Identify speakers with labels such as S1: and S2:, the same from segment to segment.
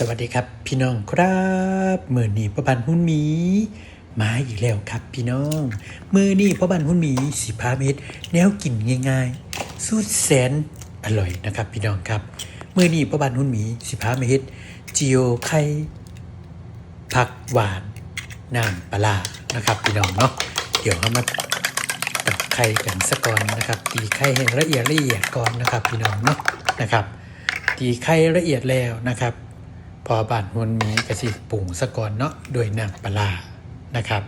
S1: สวัสดีครับพี่น้องครับมือนี้พ่อบันหุ้นหมี มาอีกแล้วครับพี่น้องมือนี้พ่อบันหุ้นหมีสิพาเม็ดแนวกินง่ายๆสูตรแสนอร่อยนะครับพี่น้องครับมือนี้พ่อบันหุ้นหมีสิพาเม็ดจิโอไข่ผักหวานน้ำปลาร้านะครับพี่น้องเนาะเดี๋ยวเรามาตักไข่กันสักก่อนนะครับ ตีไข่ให้ละเอียดละเอียดก่อนนะครับพี่น้องเนาะนะครับ ตีไข่ละเอียดแล้วนะครับ พอบานหวนมีกระสิปรุงสะก่อนเนาะด้วยน้ำปลานะครับ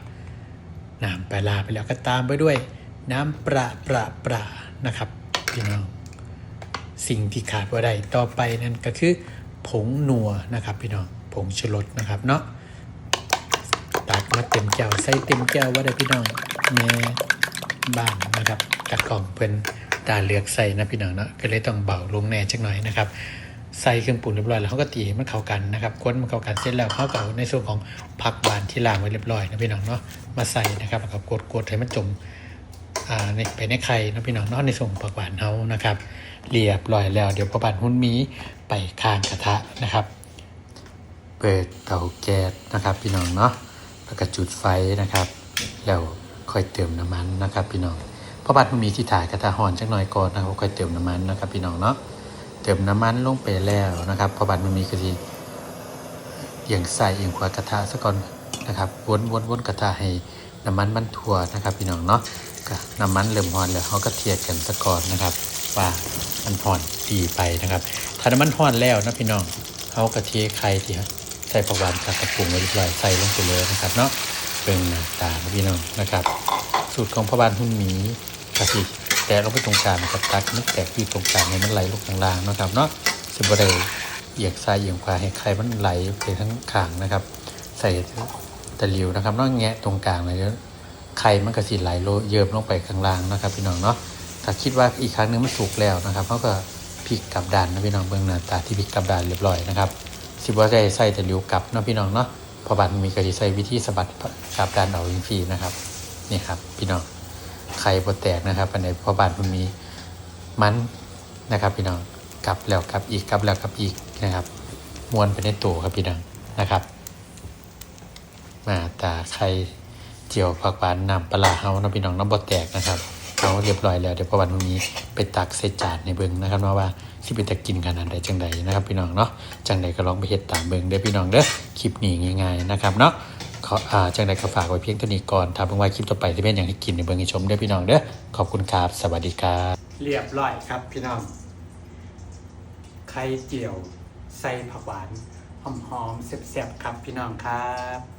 S1: น้ำปลาไปแล้วก็ตามไปด้วย น้ำปลาปลาปลานะครับพี่น้องสิ่งที่ขาดว่าได้ต่อไปนั่นก็คือ ผงนัวนะครับพี่น้องผงชูรสนะครับเนาะตักมาเต็มแก้วใส่เต็มแก้วว่าได้พี่น้องแม่บ้านนะครับกระกล่องเพิ่นตาเลือกใส่นะพี่น้องเนาะก็เลยต้องเบาลงแน่จักหน่อยนะครับ ใส่เครื่องปรุงเรียบร้อยแล้วเขาก็ตีมันเข้ากันนะครับค้นมันเข้ากันเสร็จแล้วเขาก็าในส่วนของผักหวานที่ล้างไว้เรียบร้อยนะพี่น้องเนาะมาใส่นะครับแล้วก็กดกดให้มันจมอ่าในไปในไข่นะพี่น้องเนาะในส่วนผักหวานเขานะครับเรียบร้อยแล้ว เดี๋ยวประบานหุ้นมีไปข้างกระทะนะครับ เปิดเตาแก๊สนะครับ พี่น้องเนาะแล้วก็จุดไฟนะครับ แล้วค่อยเติมน้ำมันนะครับ พี่น้องพราะบัดมันมีที่ถ่ายกระทะห่อนจักหน่อยก่อนนะครับค่อยเติมน้ำมันนะครับ พี่น้องเนาะ เติมน้ำมันลงไปแล้วนะครับพอบัดมันมีกะทิเอียงใส่เอียงขวากระทะซะก่อนนะครับวนวนวนกระทะให้น้ำมันมันทั่วนะครับพี่น้องเนาะน้ำมันเริ่มร้อนแล้วเขาก็เทียดกันซะก่อนนะครับ ว่ามันห่อนดีไปนะครับ ถ้าน้ำมันห่อนแล้วนะพี่น้องเขากระเทียไข่ที่ใส่ผักหวานกับกระปุกไว้เรียบร้อยใส่ลงไปเลยนะครับเนาะเป็นหน้าตาพี่น้องนะครับ สูตรของพ่อบ้านหุ้นหมีกะทิ แต่ลงไปตรงกลางนะครับตักนึกแตกที่ตรงกลางให้มันไหลลงข้างล่างนะครับเนาะสิบได้เอียงซ้ายเอียงขวาให้ไข่มันไหลไปทั้งขางนะครับ ใส่ตะหลิวนะครับเนาะแงะตรงกลางเลยแล้วไข่มันก็สิไหลโลเยิมลงไปข้างล่างนะครับ พี่น้องเนาะถ้าคิดว่าอีกครั้งหนึงมันสุกแล้วนะครับเขาก็พลิกกลับด้านนะพี่น้องเบื้องหน้าตาที่พลิกกลับด้านเรียบร้อยนะครับสิบว่าได้ใส่ตะหลิวกลับเนาะพี่น้องเนาะพอบานมีกระทิใส่วิธีสะบัดกลับด้านเอาจริงๆนะครับนี่ครับ พี่น้อง ไข่บดแตกนะครับอันไหนพอบานมันมีมันนะครับ พี่น้องกลับแล้วกลับอีกกลับแล้วกลับอีกนะครับมวนไปในตัวครับพี่น้องนะครับ มาตาไข่เจียวผักหวานน้ำปลาร้าเฮานะพี่น้องน้ำบดแตกนะครับเอาเรียบร้อยแล้วเดี๋ยวพอวันพรุ่งนี้ไปตักใส่จานในเบิงนะครับว่าว่าสิเป็นตะกินขนาดใดจังใดนะครับ พี่น้องเนาะจังใดก็ลองไปเฮ็ดตามเบิงเด้อพี่น้องเด้อคลิปนี้ง่าย ๆนะครับเนาะ ขออ่าจังใดก็ฝากไว้เพียงเท่านี้ก่อนทำเพิ่งไว้คลิปต่อไปที่เป็นอย่างที่กินในเบิงให้ชมด้อพี่น้องเด้อขอบคุณครับสวัสดีครับเรียบร้อยครับพี่น้องไข่เจียวใส่ผักหวานหอมๆแซ่บๆครับพี่น้องครับ